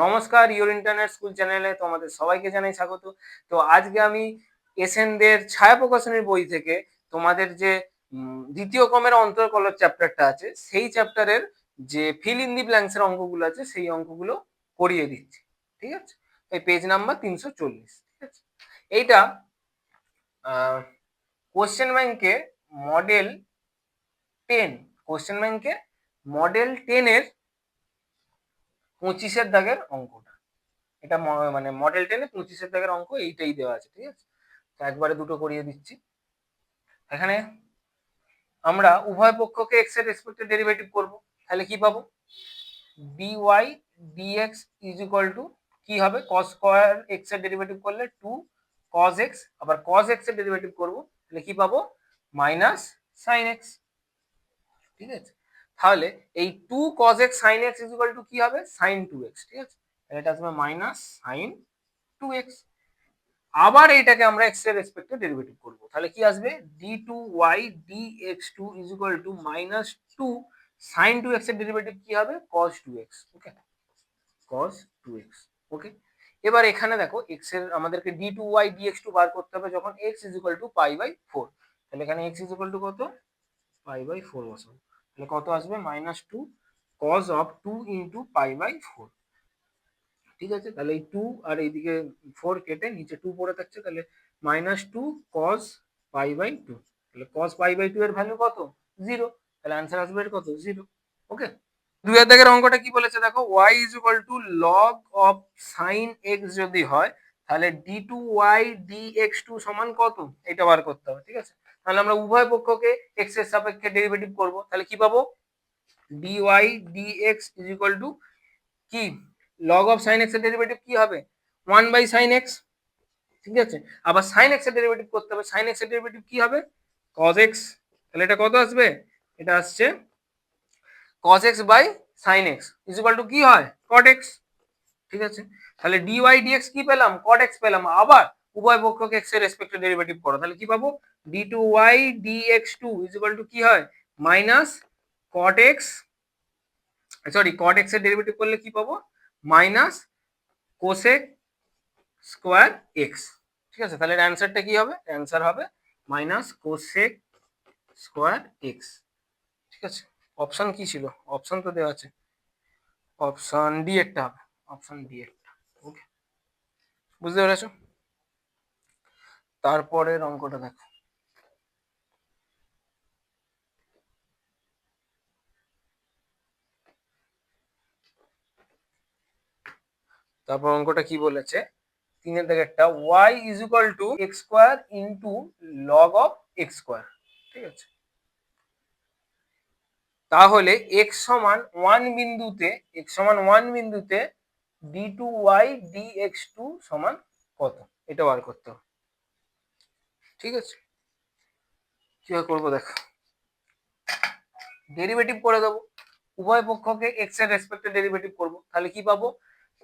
নমস্কার your internet school চ্যানেলে তোমাদের সবাইকে জানাই স্বাগত। তো আজকে আমি এসএনদের ছায়া প্রকাশনের বই থেকে তোমাদের যে দ্বিতীয় ক্রমের অন্তর্কলর চ্যাপ্টারটা আছে, সেই চ্যাপ্টারের যে ফিল ইন দি ব্ল্যাঙ্কসের অঙ্কগুলো আছে, সেই অঙ্কগুলো করিয়ে দিচ্ছি। ঠিক আছে? এই পেজ নাম্বার তিনশো চল্লিশ। ঠিক আছে? এইটা কোশ্চেন ব্যাংকে মডেল টেন কোশ্চেন ব্যাংকে মডেল টেনের পঁচিশের দাগের অঙ্কটা। এটা মানে মডেল টেনে পঁচিশের দাগের অঙ্ক এইটাই দেওয়া আছে, ঠিক আছে? তো একবারে দুটো করিয়ে দিচ্ছি। এখানে আমরা উভয় পক্ষকে এক্সের রেসপেক্টে ডেরিভেটিভ করব। তাহলে কি পাবো? DY DX is equal to কি হবে? cos স্কোয়ার এক্সের ডেরিভেটিভ করলে টু cos এক্স আবার cos এক্সের ডেরিভেটিভ করব। তাহলে কি পাবো? মাইনাস সাইন এক্স ঠিক আছে? তাহলে এই two cos x sine x equal to কি হবে? সাইন টু এক্স ঠিক আছে? এটা আসবে মাইনাস সাইন টু এক্স আবার এইটাকে আমরা এক্সের রেসপেক্টে ডেরিভেটিভ করব। তাহলে কি আসবে? D two y d x two is equal to minus two sine two এক্সের ডেরিভেটিভ কি হবে? Cos two x okay cos two x okay এবার এখানে দেখো এক্সের আমাদেরকে d two y d x two বার করতে হবে যখন x is equal to pi by four তাহলে এখানে এক্স ইজ ইকুয়াল টু কত? পাই বাই ফোর বসাবো। তাহলে কত আসবে? Minus two cos of two into pi by four ঠিক আছে? তাহলে এই টু আর এইদিকে ফোর কেটে নিচে টু পড়ে থাকছে, তাহলে minus two cos pi by two তাহলে কজ পাই বাই টু এর ভ্যালু কত? জিরো তাহলে অ্যান্সার আসবে এর কত? জিরো ওকে হাজার দাগের অঙ্কটা কি বলেছে? দেখো y is equal to log of sine x যদি হয়, তাহলে d two y d x two সমান কত? এটা বার করতে হবে, ঠিক আছে? তাহলে আমরা উভয় পক্ষকে এক্সের সাপেক্ষে ডেরিভেটিভ করব। তাহলে কি পাবো? D y d x is equal to কি? লগ অফ সাইন এক্সের ডেরিভেটিভ কি হবে? ওয়ান বাই সাইন এক্স ঠিক আছে? আবার সাইন এক্সের ডেরিভেটিভ করতে হবে। সাইন এক্সের ডেরিভেটিভ কি হবে? কজ এক্স তাহলে এটা কত আসবে? এটা আসছে cos x by sine x is equal to কি হয়? কট এক্স ঠিক আছে? তাহলে ডি ওয়াই ডিএক্স কি পেলাম? কট এক্স পেলাম। আবার উভয় পক্ষকে এক্সের রেসপেক্টে ডেরিভেটিভ করো। তাহলে কি পাবো? D two y d x two is equal to কি হয়? Minus cot x sorry cot এক্সের ডেরিভেটিভ করলে কি পাবো? মাইনাস কোসেক স্কোয়ার এক্স ঠিক আছে? তাহলে অ্যান্সারটা কি হবে? অ্যান্সার হবে মাইনাস কোসেক স্কোয়ার এক্স ঠিক আছে? অপশন কি ছিল? অপশন তো দেওয়া আছে। অপশন ডি একটা হবে। অপশন ডি একটা। ওকে বুঝতে পেরেছ? তারপরের অঙ্কটা দেখো। তারপর অঙ্কটা কি বলেছে? তিনের থেকে একটা y is equal to x square into log of x square ঠিক আছে? তাহলে এক্স সমান ওয়ান বিন্দুতে এক্স সমান ওয়ান বিন্দুতে d two y d x two সমান কত? এটা বার করতে হবে। ঠিক আছে? কীভাবে করব দেখো। ডেরিভেটিভ করে দেবো। উভয় পক্ষকে এক্সের রেসপেক্টে ডেরিভেটিভ করব। তাহলে কি পাবো?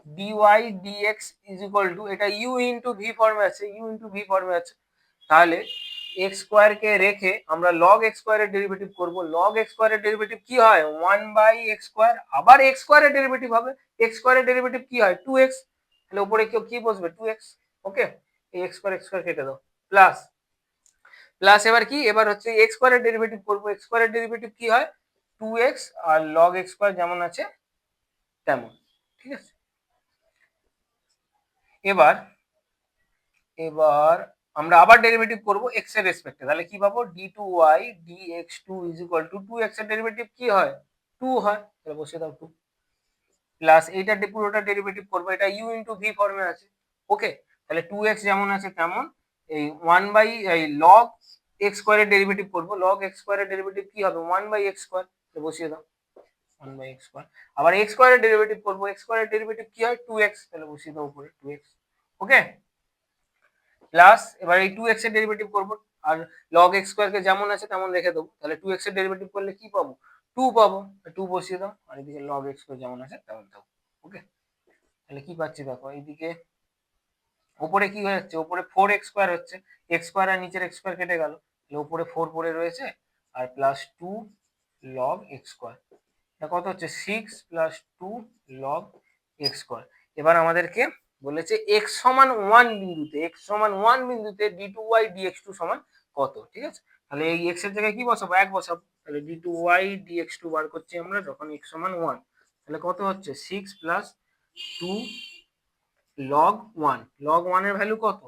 Dy dx is equal to এটা ইউ ইন্টু ভি ফর্মে আছে ইউ ইন্টু ভি ফর্মে আছে। তাহলে এক্স স্কোয়ারকে রেখে আমরা লগ এক্স স্কোয়ারের ডেরিভেটিভ করব। লগ এক্স স্কোয়ারের ডেরিভেটিভ কি হয়? ওয়ান বাই এক্স স্কোয়ার আবার এক্স স্কোয়ারের ডেরিভেটিভ হবে। এক্স স্কোয়ারের ডেরিভেটিভ কি হয়? টু এক্স তাহলে উপরে কেউ কি বসবে? টু এক্স ওকে এই এক্স স্কোয়ার এক্স স্কোয়ার কেটে দাও। প্লাস প্লাস এবার কি? এবার হচ্ছে এক্স স্কোয়ারের ডেরিভেটিভ করব। এক্স স্কোয়ারের ডেরিভেটিভ কি হয়? টু এক্স আর লগ এক্স স্কোয়ার যেমন আছে, তেমন। ঠিক আছে? এবার এবার আমরা আবার ডেরিভেটিভ করব এক্সের রেসপেক্টে তাহলে কি পাবো? D two y d x two is equal to two এক্সের ডেরিভেটিভ কি হয়? টু হয়। তাহলে বসিয়ে দাও টু প্লাস এইটা পুরোটা ডেরিভেটিভ করব। এটা ইউ ইন্টু ভি ফর্মে আছে। ওকে তাহলে টু এক্স যেমন আছে, তেমন। এই ওয়ান বাই এই লগ এক্স স্কোয়ারের ডেরিভেটিভ করব। লগ এক্স স্কোয়ারের ডেরিভেটিভ কি হবে? ওয়ান বাই স্কোয়ার বসিয়ে দাও। ওয়ান বাই এক্স স্কোয়ার আবার এক্স স্কোয়ারের ডেরিভেটিভ করব। এক্স স্কোয়ারের ডেরিভেটিভ কি হয়? টু এক্স তাহলে বসিয়ে দাও উপরে টু এক্স ওকে প্লাস এবার এই টু এর ডেরিভেটিভ করব। আর লগ এক্স স্কোয়ারকে যেমন আছে তেমন রেখে দেবো। তাহলে টু এর ডেরিভেটিভ করলে কি পাবো? টু পাবো। টু বসিয়ে দাও। আর এদিকে লগ এক্স স্কোয়ার যেমন আছে তেমন দাও ওকে তাহলে কি পাচ্ছি দেখো? এইদিকে ওপরে কি হয়ে যাচ্ছে? ওপরে ফোর এক্স স্কোয়ার হচ্ছে। এক্স স্কোয়ার আর নিচের এক্স স্কোয়ার কেটে গেল। ওপরে ফোর পড়ে রয়েছে আর plus two log x square এটা কত হচ্ছে? Six plus two log x square এবার আমাদেরকে বলেছে এক্স সমান ওয়ান বিন্দুতে এক্স সমান ওয়ান বিন্দুতে d two y d x two সমান কত? ঠিক আছে? তাহলে এই এক্সের জায়গায় কি বসাবো? এক বসাবো। তাহলে d two y d x two বার করছি আমরা যখন এক্স সমান ওয়ান তাহলে কত হচ্ছে? Six plus two log one log ওয়ানের ভ্যালু কত?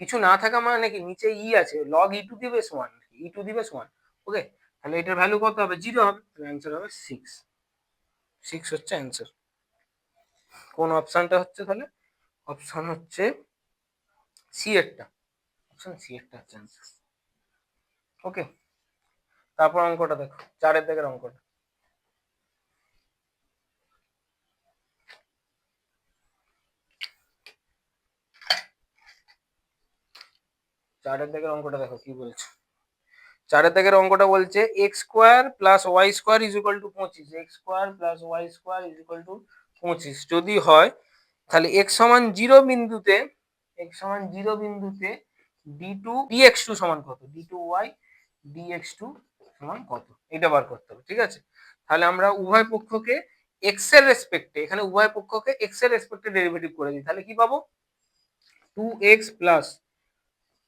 কিছু না থাকা মানে কি নিচে ই আছে log e to the base one e to the base one okay তাহলে এটার ভ্যালু কত হবে? জিরো হবে অ্যান্সার হবে সিক্স সিক্স হচ্ছে অ্যান্সার কোন অপশানটা হচ্ছে তাহলে? অপশান হচ্ছে সি এরটা অপশন সি এরটা হচ্ছে অ্যান্সার ওকে তারপর অঙ্কটা দেখো, চারের দিকের অঙ্কটা। চারের দিকের অঙ্কটা দেখো কি বলছে। চারের দিকের অঙ্কটা বলছে x square plus y square is equal to পঁচিশ। X square plus y square is equal to পঁচিশ। যদি হয়, তাহলে এক্স সমান জিরো বিন্দুতে এক্স সমান জিরো বিন্দুতে d two d x two সমান কত? D two y d x two সমান কত? এটা বার করতে হবে, ঠিক আছে? তাহলে আমরা উভয় পক্ষকে এক্সের রেসপেক্টে এখানে উভয় পক্ষকে এক্সের রেসপেক্টে ডেরিভেটিভ করে দিই। তাহলে কি পাবো? Two x plus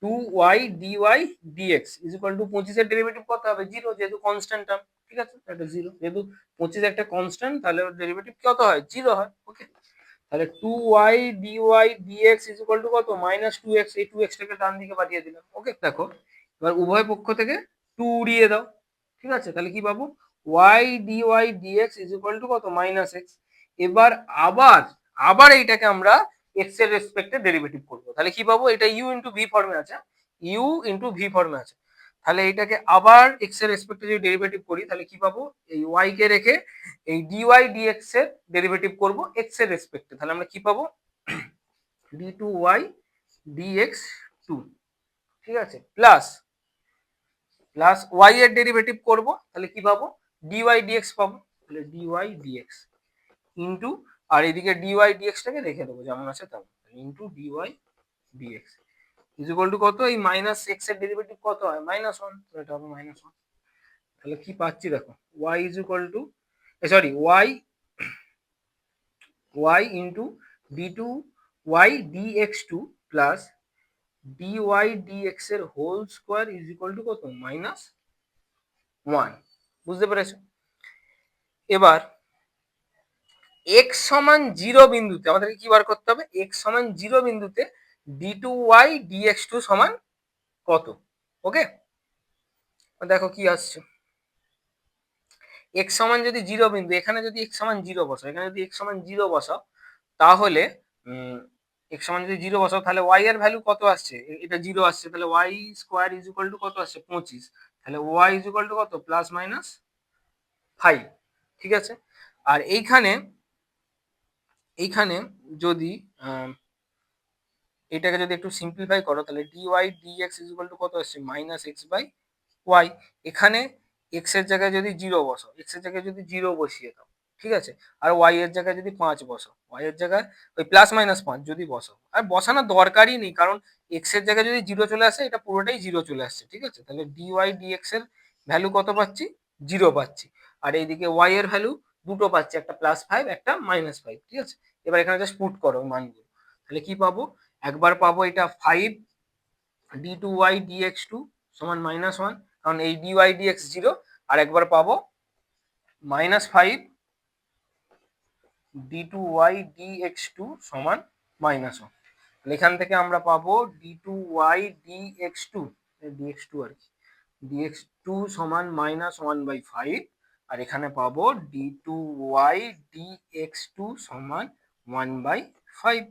two y d y dx is equal to পঁচিশের ডেরিভেটিভ কত হবে? জিরো যেহেতু কনস্ট্যান্ট টার্ম ঠিক আছে? এটা জিরো যেহেতু পঁচিশ একটা কনস্ট্যান্ট তাহলে ডেরিভেটিভ কত হয়? জিরো হয় ওকে তাহলে two y d y dx is to কত? মাইনাস টু এক্স এই টু এক্সটাকে ডান দিকে পাঠিয়ে দিলাম ওকে দেখো, এবার উভয় পক্ষ থেকে টু উড়িয়ে দাও, ঠিক আছে? তাহলে কি পাবো? Y d y dx is equal to কত? মাইনাস এক্স এবার আবার আবার এইটাকে আমরা এক্সের রেসপেক্টে ডেরিভেটিভ করব। তাহলে কি পাবো? এটা ইউ ইন্টু ভি ফর্মে আছে। ইউ ইন্টু ভি ফর্মে আছে। তাহলে এটাকে আবার এক্সের রেসপেক্টে যদি ডেরিভেটিভ করি, তাহলে কি পাবো? এই ওয়াই কে রেখে এই ডিওয়াই ডিএক্স এর ডেরিভেটিভ করব এক্সের রেসপেক্টে তাহলে আমরা কি পাবো? D two y dx two ঠিক আছে? প্লাস প্লাস ওয়াই এর ডেরিভেটিভ করব। তাহলে কি পাবো? ডিওয়াই ডিএক্স পাবো। তাহলে ডিওয়াই ডিএক্স ইন্টু আর এদিকে ডিওয়াই ডিএক্সটাকে রেখে দেবো, যেমন আছে তেমন। Into dy dx is equal to কত? এই মাইনাস এক্সের ডেরিভেটিভ কত হয়? মাইনাস ওয়ান এটা হবে মাইনাস ওয়ান তাহলে কি পাচ্ছি দেখো? Y is equal to sorry y y into d two y d x two plus d y d এক্সের whole square is equal to কত? মাইনাস ওয়ান বুঝতে পেরেছ? এবার এক্স সমান জিরো বিন্দুতে, আমাদেরকে কি বার করতে হবে? এক্স সমান জিরো বিন্দুতে d two y dx two সমান কত? ওকে দেখো কি আসছে। এক্স সমান যদি জিরো বিন্দু, এখানে যদি এক্স সমান জিরো বসাও, এখানে যদি এক্স সমান জিরো বসাও, তাহলে এক্স সমান যদি জিরো বসাও, তাহলে ওয়াই এর ভ্যালু কত আসছে? এটা জিরো আসছে, তাহলে y square is equal to কত আসছে? পঁচিশ। তাহলে ওয়াই ইজ ইকুয়াল টু কত? প্লাস মাইনাস ফাইভ ঠিক আছে? আর এইখানে এইখানে যদি এটাকে যদি একটু সিম্পলিফাই করো, তাহলে d y d x is equal to কত আসছে? মাইনাস এক্স বাই ওয়াই এখানে এক্সের জায়গায় যদি জিরো বসো এক্সের জায়গায় যদি জিরো বসিয়ে দাও, ঠিক আছে? আর ওয়াই এর জায়গায় যদি পাঁচ বসো ওয়াই এর জায়গায় ওই প্লাস মাইনাস পাঁচ যদি বসো। আর বসানোর দরকারই নেই, কারণ এক্সের জায়গায় যদি জিরো চলে আসে, এটা পুরোটাই জিরো চলে আসছে, ঠিক আছে? তাহলে ডি ওয়াই ডি এক্সের ভ্যালু কত পাচ্ছি? জিরো পাচ্ছি। আর এইদিকে ওয়াই এর ভ্যালু দুটো পাচ্ছি, একটা প্লাস ফাইভ একটা মাইনাস ফাইভ ঠিক আছে? এবার এখানে জাস্ট পুট করো মানগুলো। তাহলে কি পাবো? একবার পাবো এটা five d two y d x two সমান মাইনাস ওয়ান কারণ এই d y d x zero আর একবার পাবো minus five d two y d x two সমান মাইনাস ওয়ান তাহলে এখান থেকে আমরা পাবো d two y d x two d x two আর কি। ডি এক্স টু সমান মাইনাস ওয়ান বাই ফাইভ আর এখানে পাবো d two y d x two সমান ওয়ান বাই ফাইভ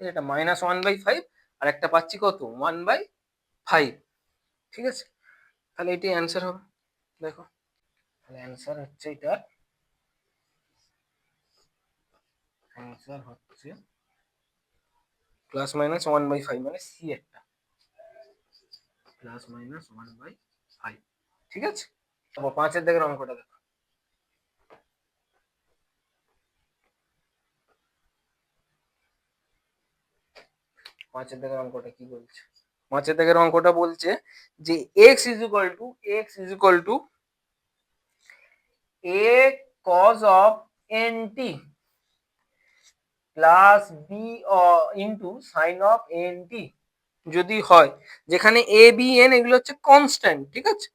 এটা মাইনাস ওয়ান বাই ফাইভ আর একটা পাচ্ছি কত? ওয়ান বাই ফাইভ ঠিক আছে? তাহলে এটি অ্যান্সার হবে। দেখো। তাহলে অ্যান্সার হচ্ছে এটার। অ্যান্সার হচ্ছে plus minus one by five মানে সি একটা। Plus minus one by five ঠিক আছে? তারপর পাঁচের দিকের অঙ্কটা দেখো। পাঁচের দিকের অঙ্কটা কি বলছে? পাঁচের দিকের অঙ্কটা বলছে যে x is equal to x is equal to a of n t plus b into sine of n t যদি হয়, যেখানে এ বি এন এগুলো হচ্ছে কনস্ট্যান্ট ঠিক আছে?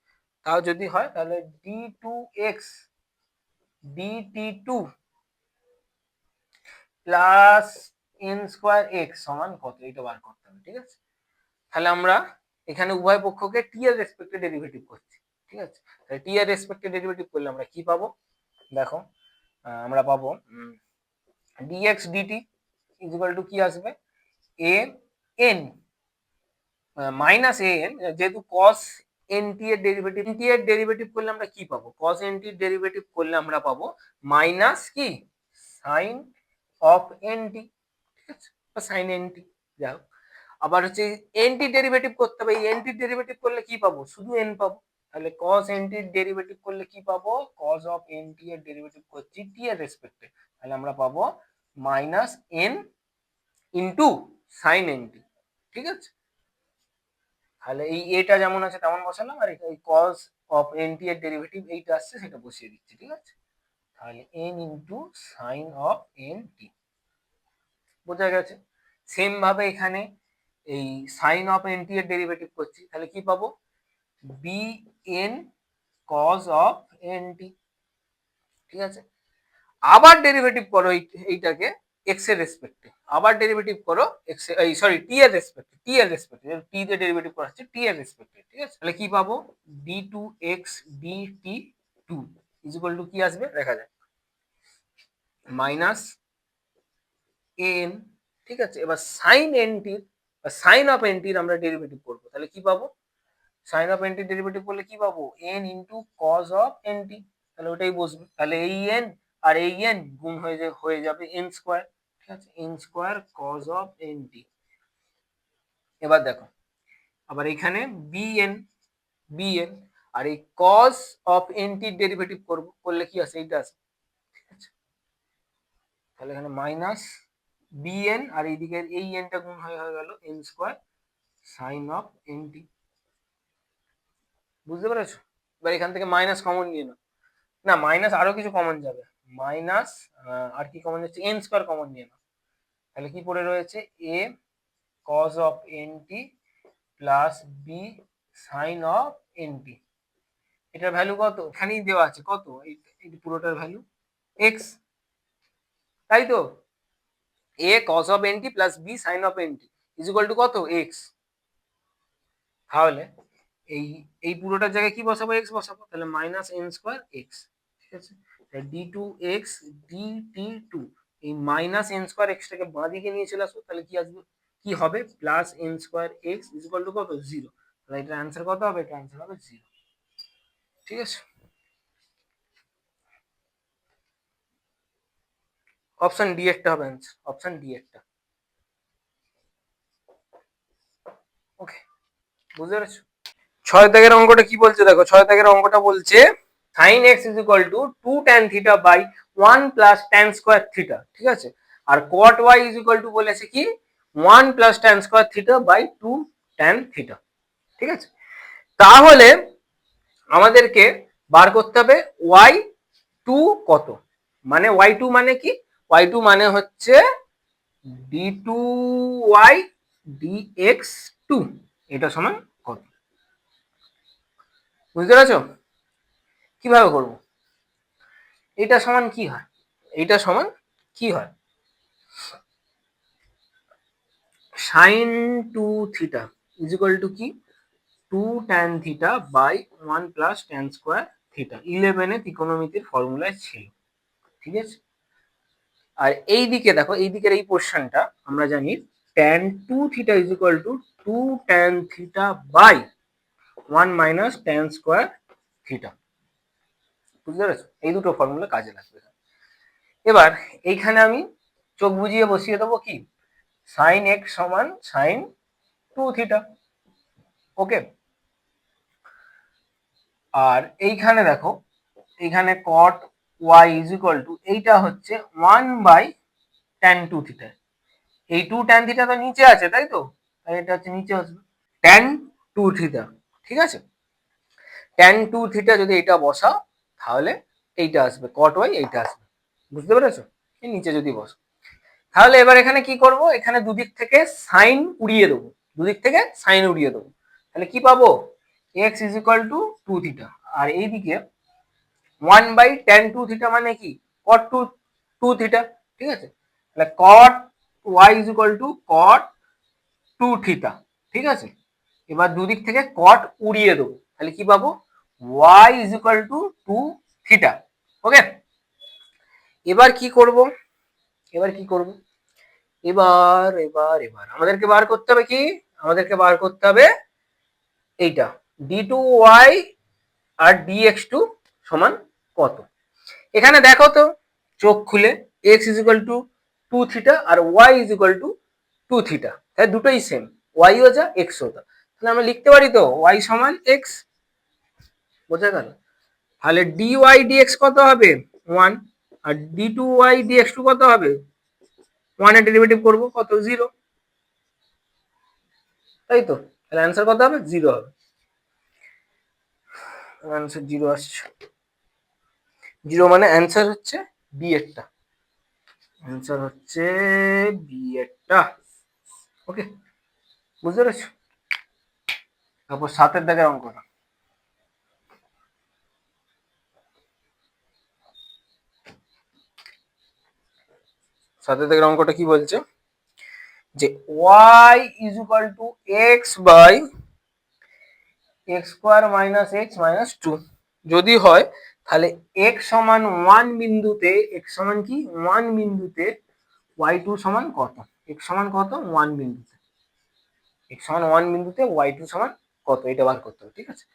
তাও যদি হয়, তাহলে d two x dt two plus n square x সমান কত? এটা বার করতে হবে, ঠিক আছে? তাহলে আমরা এখানে উভয় পক্ষকে টি এর রেসপেক্টে ডেরিভেটিভ করছি, ঠিক আছে? তাহলে টি এর রেসপেক্টে ডেরিভেটিভ করলে আমরা কি পাবো? দেখো আমরা পাবো ডিএক্স ডিটি ইকুয়াল টু কি আসবে? A n minus a n যেহেতু এন টি এর ডেরিভেটিভ টি এর ডেরিভেটিভ করলে আমরা কি পাবো? কস টি এর ডেরিভেটিভ করলে আমরা পাবো মাইনাস কি? Sine of t sine n t যাই হোক। আবার হচ্ছে এন টি ডেরিভেটিভ করতে হবে, এই এন ডেরিভেটিভ করলে কি পাবো? শুধু এন পাবো। তাহলে cos টি ডেরিভেটিভ করলে কি পাবো? cos অফ এন টি এর ডেরিভেটিভ করছি টি এর রেসপেক্টে তাহলে আমরা পাবো minus n into sine n t ঠিক আছে? তাহলে এই এটা যেমন আছে তেমন বসালাম, আর এই cos অফ এন টি এর ডেরিভেটিভ এইটা আসছে, সেটা বসিয়ে দিচ্ছি, ঠিক আছে? তাহলে n into sine of t বোঝা গেছে? সেম ভাবে এখানে এই সাইন অফ এন টি এর ডেরিভেটিভ করছি। তাহলে কি পাবো? B n cos of n t ঠিক আছে? আবার ডেরিভেটিভ করো এই- এইটাকে এক্সের রেসপেক্টে আবার ডেরিভেটিভ করো এক্স এই সরি টি এর রেসপেক্টে টি এর রেসপেক্টে টি তে ডেরিভেটিভ করা হচ্ছে টি এর রেসপেক্টে ঠিক আছে? তাহলে কি পাবো? D two x d t two is equal to কি আসবে? দেখা যায় মাইনাস এন ঠিক আছে? এবার সাইন এন টির বা সাইন অফ এন টির আমরা ডেরিভেটিভ করব। তাহলে কি পাবো? সাইন অফ এন টির ডেরিভেটিভ করলে কি পাবো? N into cos of n t তাহলে ওটাই বসবে। তাহলে এই এন আর এই এন গুণ হয়ে হয়ে যাবে এন স্কোয়ার ঠিক আছে? N square cos of n t এবার দেখো, আবার এখানে বি এন বি এন আর এই কজ অফ এন টির ডেরিভেটিভ করব। করলে কি আছে? এইটা আছে। তাহলে এখানে মাইনাস বি এন আর এইদিকে এই এনটা গুণ হয়ে হয়ে গেল n square sine of n t বুঝতে পেরেছ? এবার এখান থেকে মাইনাস কমন নিয়ে নাও। না মাইনাস আরও কিছু কমন যাবে। মাইনাস আর কি কমন যাচ্ছে? এন স্কোয়ার কমন নিয়ে নাও। তাহলে কি পড়ে রয়েছে? A cos of n t plus b sine of n t এটার ভ্যালু কত? এখানেই দেওয়া আছে। কত? এই পুরোটার ভ্যালু এক্স তাই তো? A cos of n t plus b sine of n t is equal to কত? এক্স তাহলে এই এই পুরোটার জায়গায় কি বসাবো? এক্স বসাবো। তাহলে মাইনাস এন স্কোয়ার এক্স ঠিক আছে? D two x d t two এই মাইনাস এন স্কোয়ার এক্সটাকে বাঁ দিকে নিয়ে চলে আসব, তাহলে কি আসবে? কি হবে? Plus n square x is equal to কত? জিরো তাহলে এটার অ্যান্সার কত হবে? এটা অ্যান্সার হবে জিরো ঠিক আছে? অপশন ডি একটা হবে অ্যান্সার অপশন ডি একটা। ওকে বুঝতে পেরেছ? ছয় দাগের অঙ্কটা কি বলছে? দেখো, ছয় দাগের অঙ্কটা বলছে sine x is equal to two tan theta by one plus tan square theta ঠিক আছে? আর cot y is equal to বলেছে কি? One plus tan square theta by two tan theta ঠিক আছে? তাহলে আমাদেরকে বার করতে হবে ওয়াই টু কত? মানে ওয়াই টু মানে কি? ওয়াই টু মানে হচ্ছে d two y d x two এটা সমান কত? বুঝতে পেরেছ? কীভাবে করব? এটা সমান কি হয়? এইটা সমান কি হয়? Sine two theta is equal to কি? Two tan theta by one plus tan square theta ইলেভেনে ত্রিকোণমিতির ফর্মুলায় ছিল। ঠিক আছে? আর এই দিকে দেখো, এই দিকের এই পোর্শনটা আমরা জানি tan two theta is equal to two tan theta by one minus tan square theta বুঝতে পেরেছ? এই দুটো ফর্মুলা কাজে লাগবে। এবার এইখানে আমি চোখ বুজিয়ে বসিয়ে দেবো কি? সাইন এক্স সমান সাইন টু থিটা ওকে আর এইখানে দেখো, এইখানে cot y is equal to এইটা হচ্ছে one by tan two theta এই টু ট্যান থিটা তো নিচে আছে, তাই তো? তাই এটা হচ্ছে নিচে আসবে ট্যান টু থিটা ঠিক আছে? ট্যান টু থিটা যদি এটা বসাও, তাহলে এইটা আসবে। কট ওয়াই এইটা আসবে। বুঝতে পেরেছ? নিচে যদি বসো তাহলে এবার এখানে কি করব? এখানে দুদিক থেকে সাইন উড়িয়ে দেবো। দুদিক থেকে সাইন উড়িয়ে দেবো। তাহলে কি পাবো? X is equal to two theta আর এইদিকে one by tan two theta মানে কি? কট টু টু থিটা ঠিক আছে? তাহলে cot y is equal to cot two theta ঠিক আছে? এবার দুদিক থেকে কট উড়িয়ে দেবো। তাহলে কি পাবো? Y is equal to two theta okay এবার কি করব? এবার কি করব? এবার এবার এবার। আমাদেরকে বার করতে হবে কি? আমাদেরকে বার করতে হবে এইটা। ডি টু ওয়াই আর ডি এক্স টু সমান কত? এখানে দেখো তো, চোখ খুলে x is equal to two theta R y is equal to two theta তাই দুটোই সেম ওয়াইও যা এক্সও যা। তাহলে আমরা লিখতে পারি তো ওয়াই সমান এক্স বোঝা গেল? তাহলে ডি ওয়াই ডিএক্স কত হবে? ওয়ান আর d two y dx two কত হবে? ওয়ানের ডেরিভেটিভ করব, কত? জিরো তাই তো? তাহলে অ্যান্সার কত হবে? জিরো হবে। অ্যান্সার জিরো আসছে। জিরো মানে অ্যান্সার হচ্ছে বি এরটা অ্যান্সার হচ্ছে বি এরটা ওকে বুঝতে পেরেছ? তারপর সাতের দাগের অঙ্কটা সাতের দাগের অঙ্কটা কি বলছে? যে y is equal to x by x square minus x minus two যদি হয় তাহলে এক্স সমান ওয়ান বিন্দুতে এক্স সমান কি? ওয়ান বিন্দুতে ওয়াই টু সমান কত? এক্স সমান কত? ওয়ান বিন্দুতে। এক্স সমান ওয়ান বিন্দুতে ওয়াই টু সমান কত? এটা বার করতে হবে, ঠিক আছে?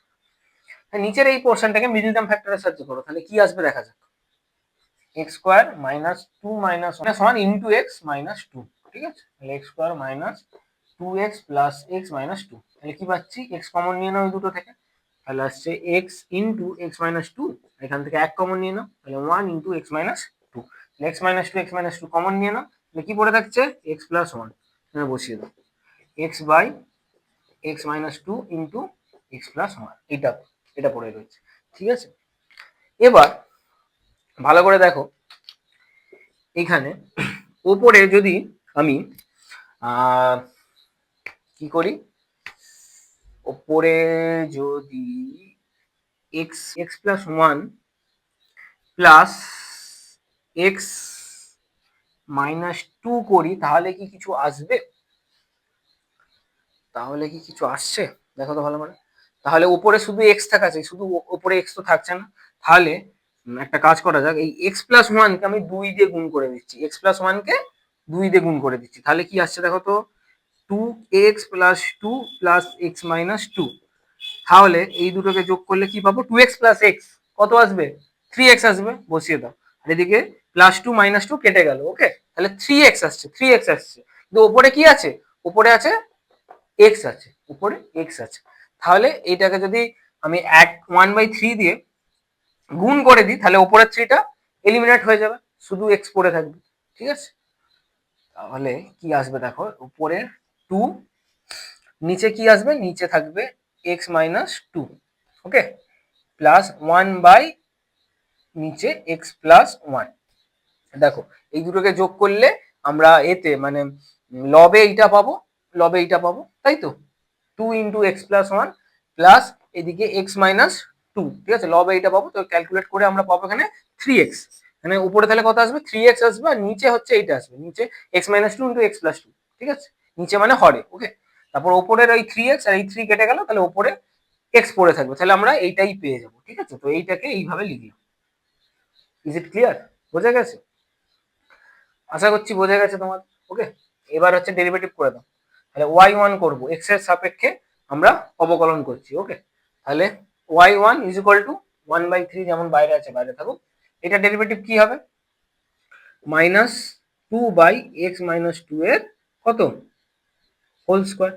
নিচের এই পোর্শনটাকে মিডিল টার্ম ফ্যাক্টরের সাহায্য করো, তাহলে কি আসবে দেখা যাক। X square minus two minus one সমান ইন্টু এক্স মাইনাস টু ঠিক আছে? তাহলে x square minus two x plus x minus two তাহলে কি পাচ্ছি? এক্স কমন নিয়ে নাও দুটো থেকে। তাহলে আসছে x into x minus two এখান থেকে এক কমন নিয়ে নাও, তাহলে one into x minus two x minus two x minus two common নিয়ে নাও, তাহলে কি পড়ে থাকছে? এক্স প্লাস ওয়ান এখানে বসিয়ে দাও। X by x minus two into x plus one এটা এটা পড়ে রয়েছে। ঠিক আছে? এবার ভালো করে দেখো। এখানে ওপরে যদি আমি কি করি? ওপরে যদি x x plus one plus x minus two করি, তাহলে কি কিছু আসবে? তাহলে কি কিছু আসছে? দেখো তো ভালো করে। তাহলে উপরে শুধু এক্স থাকাছে, শুধু উপরে এক্স তো থাকছে না। তাহলে একটা কাজ করা যাক, এই এক্স প্লাস ওয়ানকে আমি দুই দিয়ে গুণ করে দিচ্ছি। এক্স প্লাস ওয়ানকে দুই দিয়ে গুণ করে দিচ্ছি। তাহলে কি আসছে দেখো তো? Two x plus two plus x minus two তাহলে এই দুটোকে যোগ করলে কি পাবো? টু এক্স প্লাস এক্স কত আসবে? থ্রি এক্স আসবে। বসিয়ে দাও। আর এদিকে প্লাস টু মাইনাস টু কেটে গেল ওকে তাহলে থ্রি এক্স আসছে থ্রি এক্স আসছে। কিন্তু ওপরে কি আছে? ওপরে আছে এক্স আছে, উপরে এক্স আছে। তাহলে এইটাকে যদি আমি এক ওয়ান বাই থ্রি দিয়ে গুণ করে দিই, তাহলে ওপরের থ্রিটা এলিমিনেট হয়ে যাবে, শুধু এক্স পড়ে থাকবে, ঠিক আছে? তাহলে কি আসবে দেখো, উপরের টু নিচে কি আসবে? নিচে থাকবে x minus two okay plus one by নিচে এক্স প্লাস ওয়ান দেখো, এই দুটোকে যোগ করলে আমরা এতে মানে লবে এইটা পাবো, লবে এইটা পাবো, তাই তো? Two into x plus one plus এদিকে এক্স মাইনাস টু ঠিক আছে? লবে এইটা পাবো, তো ক্যালকুলেট করে আমরা পাবো এখানে থ্রি এক্স মানে উপরে তাহলে কত আসবে? থ্রি এক্স আসবে, আর নিচে হচ্ছে এইটা আসবে। নিচে x minus two into x plus two ঠিক আছে? নিচে মানে হরে ওকে তারপর ওপরের ওই থ্রি এক্স আর এই থ্রি কেটে গেল, তাহলে ওপরে এক্স পড়ে থাকবে। তাহলে আমরা এইটাই পেয়ে যাব, ঠিক আছে? তো এইটাকে এইভাবে লিখলাম। ইজ ইট ক্লিয়ার বোঝা গেছে? আশা করছি বোঝা গেছে তোমার। ওকে এবার হচ্ছে ডেরিভেটিভ করে দাও। তাহলে ওয়াই ওয়ান করব। এক্সের সাপেক্ষে আমরা অবকলন করছি ওকে তাহলে y one is equal to one by three যেমন বাইরে আছে, বাইরে থাকুক। এটা ডেরিভেটিভ কি হবে? Minus two by x minus two এর কত? হোল স্কোয়ার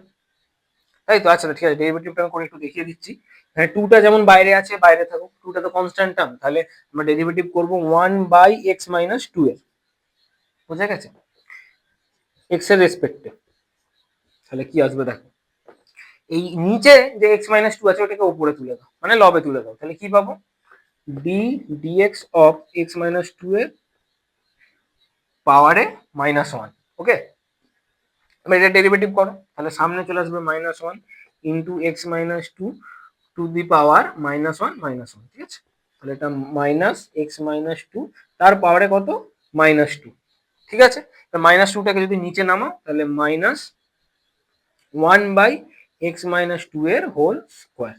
তাই তো আচ্ছা ঠিক আছে ডেরিভেটিভটা আমি করে একটু দেখিয়ে দিচ্ছি। হ্যাঁ টুটা যেমন বাইরে আছে, বাইরে থাকুক টুটা তো কনস্ট্যান্ট টার্ম তাহলে আমরা ডেরিভেটিভ করব one by x minus two এর। বোঝা গেছে? এক্সের রেসপেক্টে তাহলে কি আসবে দেখো? এই নিচে যে এক্স মাইনাস টু আছে, ওটাকে উপরে তুলে দাও মানে লবে তুলে দাও। তাহলে কি পাবো? D dx of x minus two এর পাওয়ারে মাইনাস ওয়ান ওকে এবার এটা ডেরিভেটিভ করো, তাহলে সামনে চলে আসবে minus one into x minus two to the power minus one minus one ঠিক আছে? তাহলে এটা মাইনাস এক্স মাইনাস টু তার পাওয়ারে কত? মাইনাস টু ঠিক আছে? মাইনাস টুটাকে যদি নিচে নামাও, তাহলে minus one by x minus two এর হোল স্কোয়ার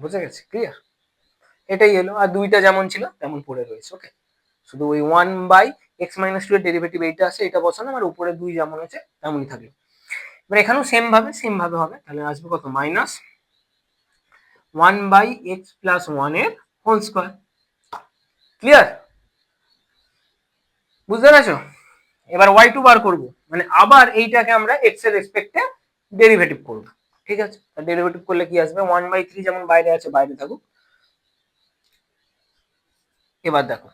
বুঝে গেছে? ক্লিয়ার এটাই এলো, আর দুইটা যেমন ছিল, তেমন পড়ে রয়েছে ওকে শুধু ওই one by x minus two এর ডেরিভেটিভ এইটা আছে, এটা বসানো আর উপরে দুই যেমন আছে, তেমনই থাকে। এবার এখানেও সেম ভাবে সেম ভাবে হবে, তাহলে আসবে কত? Minus one by x plus ওয়ানের হোল স্কোয়ার ক্লিয়ার বুঝতে পেরেছ? এবার ওয়াই টু বার করব মানে আবার এইটাকে আমরা এক্সের রেসপেক্টে ডেরিভেটিভ করব, ঠিক আছে? ডেরিভেটিভ করলে কি আসবে? ওয়ান বাই থ্রি যেমন বাইরে আছে, বাইরে থাকুক। এবার দেখো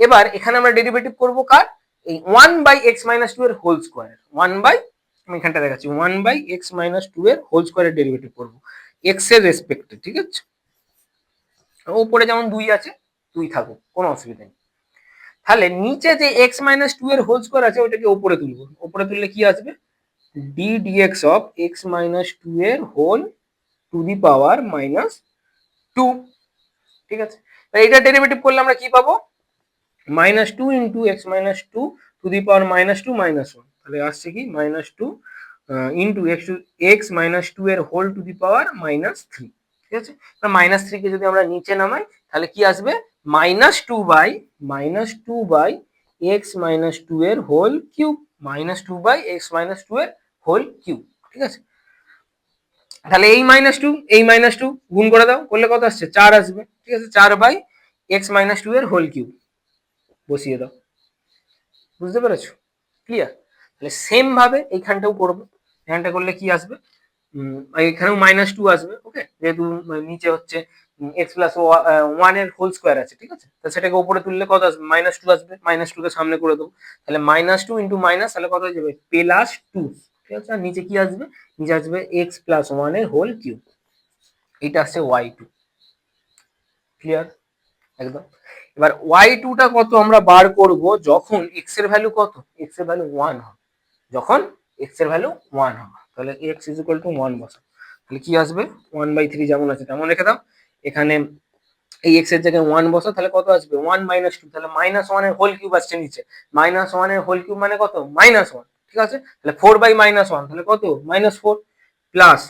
এবার এখানে আমরা ডেরিভেটিভ করব কার? এই one by x minus two এর হোল স্কোয়ার ওয়ান বাই আমি এখানটা দেখাচ্ছি one by x minus two এর হোল স্কোয়ারের ডেরিভেটিভ করব। এক্সের রেসপেক্টে ঠিক আছে? ওপরে যেমন দুই আছে, দুই থাকুক, কোনো অসুবিধা নেই। তাহলে নিচে যে এক্স মাইনাস টু এর হোল স্কোয়ার আছে, ওটাকে ওপরে তুলবো। ওপরে তুললে কি আসবে? D dx of x minus two এর whole to the power minus two ঠিক আছে? এটা ডেরিভেটিভ করলে আমরা কি পাবো? Minus two into x minus two to the power minus two minus one তাহলে আসছে কি? Minus two into x two x minus two এর whole to the power minus three ঠিক আছে? মাইনাস থ্রিকে যদি আমরা নিচে নামাই, তাহলে কি আসবে? Minus two by minus two by x minus two এর whole cube minus two by x minus two এর হোল কিউব ঠিক আছে? তাহলে এই মাইনাস টু এই মাইনাস টু গুণ করে দাও, করলে কত আসছে? চার আসবে। ঠিক আছে? চার বাই এক্স মাইনাস টু এর হোল কিউব বসিয়ে দাও। বুঝতে পেরেছ? ক্লিয়ার তাহলে সেম ভাবে এইখানটাও করব। এখানটা করলে কি আসবে? এখানেও মাইনাস টু আসবে ওকে যেহেতু নিচে হচ্ছে এক্স প্লাস ওয়ানের হোল স্কোয়ার আছে, ঠিক আছে? তো সেটাকে উপরে তুললে কত আসবে? মাইনাস টু আসবে। মাইনাস টু কে সামনে করে দেবো। তাহলে মাইনাস টু ইন্টু মাইনাস তাহলে কত হয়ে যাবে? প্লাস টু ঠিক আছে? আর নিচে কি আসবে? নিচে আসবে এক্স প্লাস ওয়ানের হোল কিউব এটা আসছে ওয়াই টু ক্লিয়ার একদম। এবার ওয়াই টুটা কত আমরা বার করব যখন এক্সের ভ্যালু কত? এক্সের ভ্যালু ওয়ান হবে। যখন এক্সের ভ্যালু ওয়ান হবে। তাহলে x is equal to one বসাও। তাহলে কি আসবে? ওয়ান বাই থ্রি যেমন আছে তেমন রেখে দাও। এখানে এই এক্সের জায়গায় ওয়ান বসো তাহলে কত আসবে? ওয়ান মাইনাস টু তাহলে মাইনাস ওয়ানের হোল কিউব আসছে নিচে। মাইনাস ওয়ানের হোল কিউব মানে কত? মাইনাস ওয়ান ঠিক আছে? তাহলে ফোর বাই মাইনাস ওয়ান তাহলে কত? মাইনাস ফোর প্লাস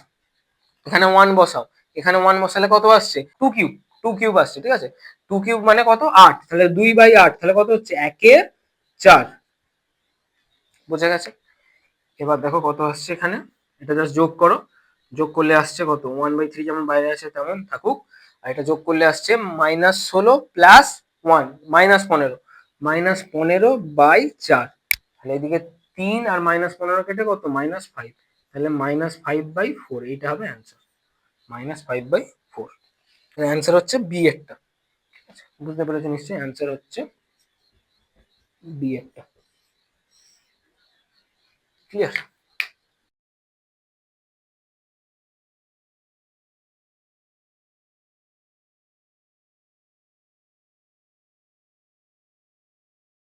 এখানে ওয়ান বসাও। এখানে ওয়ান বসালে কত আসছে? টু কিউব টু কিউব আসছে, ঠিক আছে? টু কিউব মানে কত? আট। তাহলে দুই বাই আট, তাহলে কত হচ্ছে? একের চার। বোঝা গেছে? এবার দেখো কত আসছে এখানে। এটা জাস্ট যোগ করো। যোগ করলে আসছে কত? ওয়ান বাই থ্রি যেমন বাইরে আছে, তেমন থাকুক। আর এটা যোগ করলে আসছে মাইনাস ষোলো প্লাস ওয়ান মাইনাস পনেরো। মাইনাস পনেরো বাই চার। তাহলে এদিকে তিন আর মাইনাস পনেরো কেটে কত? মাইনাস ফাইভ তাহলে মাইনাস ফাইভ বাই ফোর এইটা হবে answer minus five by answer হচ্ছে বি একটা। বুঝতে পেরেছি নিশ্চয়ই? অ্যান্সার হচ্ছে বি একটা। ক্লিয়ার